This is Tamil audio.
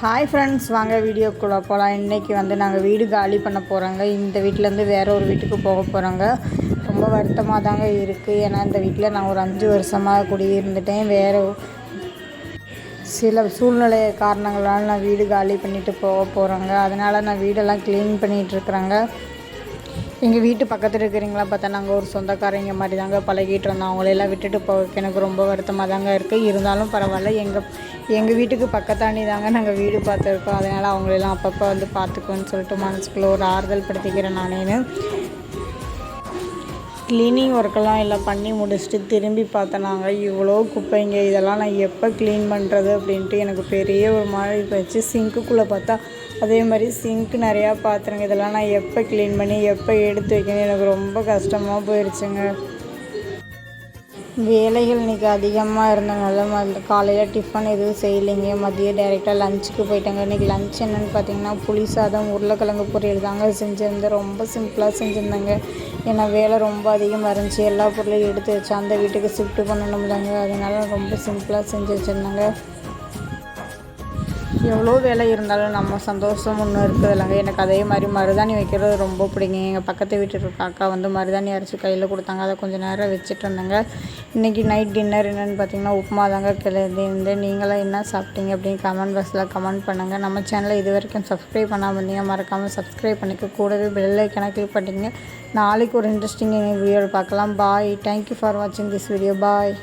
ஹாய் ஃப்ரெண்ட்ஸ் வாங்க வீடியோக்குள்ளே போகலாம் இன்றைக்கி வந்து நாங்கள் வீடு காலி பண்ண போகிறோங்க இந்த வீட்டிலேருந்து வேறு ஒரு வீட்டுக்கு போக போகிறோங்க ரொம்ப வருத்தமாக தாங்க இருக்குது ஏன்னா இந்த வீட்டில் நான் ஒரு அஞ்சு வருஷமாக குடியிருந்துட்டேன். வேறு சில சூழ்நிலை காரணங்களால் நான் வீடு காலி பண்ணிவிட்டு போக போகிறோங்க அதனால் நான் வீடெல்லாம் க்ளீன் பண்ணிகிட்ருக்குறேங்க எங்கள் வீட்டு பக்கத்தில் இருக்கிறீங்களா பார்த்தா நாங்கள் ஒரு சொந்தக்காரங்க மாதிரி தாங்க பழகிட்டு இருந்தோம். அவங்களையெல்லாம் விட்டுட்டு போக எனக்கு ரொம்ப வருத்தமாக தாங்க இருக்குது இருந்தாலும் பரவாயில்ல. எங்கள் எங்கள் வீட்டுக்கு பக்கத்தாண்டி தாங்க நாங்கள் வீடு பார்த்துருக்கோம். அதனால் அவங்களெல்லாம் அப்பப்போ வந்து பார்த்துக்குவோன்னு சொல்லிட்டு மனசுக்குள்ளே ஒரு ஆறுதல் படுத்திக்கிறேன் நானேன்னு. க்ளீனிங் ஒர்க்கெல்லாம் எல்லாம் பண்ணி முடிச்சுட்டு திரும்பி பார்த்தனாங்க இவ்வளோ குப்பைங்க இதெல்லாம் நான் எப்போ க்ளீன் பண்ணுறது அப்படின்ட்டு எனக்கு பெரிய ஒரு மாதிரி போயிடுச்சு. சிங்க்குக்குள்ளே பார்த்தா அதே மாதிரி சிங்க் நிறையா பாத்திரங்க. இதெல்லாம் நான் எப்போ க்ளீன் பண்ணி எப்போ எடுத்து வைக்கணும் எனக்கு ரொம்ப கஷ்டமாக போயிடுச்சுங்க வேலைகள் இன்றைக்கி அதிகமாக இருந்தனால ம காலையில் டிஃபன் எதுவும் செய்யலைங்க. மதியம் டைரெக்டாக லஞ்சுக்கு போயிட்டாங்க. இன்றைக்கி லஞ்ச் என்னென்னு பார்த்தீங்கன்னா புளி சாதம் உருளைக்கிழங்கு பொரியல் தாங்க செஞ்சுருந்தேன். ரொம்ப சிம்பிளாக செஞ்சுருந்தேங்க. ஏன்னா வேலை ரொம்ப அதிகமாக இருந்துச்சு. எல்லா பொருளையும் எடுத்து வச்சு அந்த வீட்டுக்கு ஷிஃப்ட் பண்ணணும் தாங்க அதனால ரொம்ப சிம்பிளாக செஞ்சு வச்சுருந்தாங்க. எவ்வளோ வேலை இருந்தாலும் நம்ம சந்தோஷம் ஒன்று இருக்குது இல்லைங்க. எனக்கு அதே மாதிரி மருதாணி வைக்கிறது ரொம்ப பிடிக்கும் எங்கள் பக்கத்து வீட்டில் இருக்க அக்கா வந்து மருதாணி அரைச்சி கையில் கொடுத்தாங்க. அதை கொஞ்சம் நேரம் வச்சுட்டு இருந்தேங்க. இன்றைக்கி நைட் டின்னர் என்னென்னு பார்த்தீங்கன்னா உப்புமா தாங்க கிளம்பியிருந்தேன் நீங்களாம் என்ன சாப்பிட்டீங்க அப்படின்னு கமெண்ட் பாக்ஸில் கமெண்ட் பண்ணுங்கள் நம்ம சேனலை இது வரைக்கும் சப்ஸ்கிரைப் பண்ணாமல் இருந்தீங்க மறக்காமல் சப்ஸ்கிரைப் பண்ணிக்க. கூடவே பெல் கிளிக் பண்ணிட்டீங்க நாளைக்கு ஒரு இன்ட்ரெஸ்டிங் வீடியோ பார்க்கலாம். பாய் தேங்க்யூ ஃபார் வாட்சிங் திஸ் வீடியோ பாய்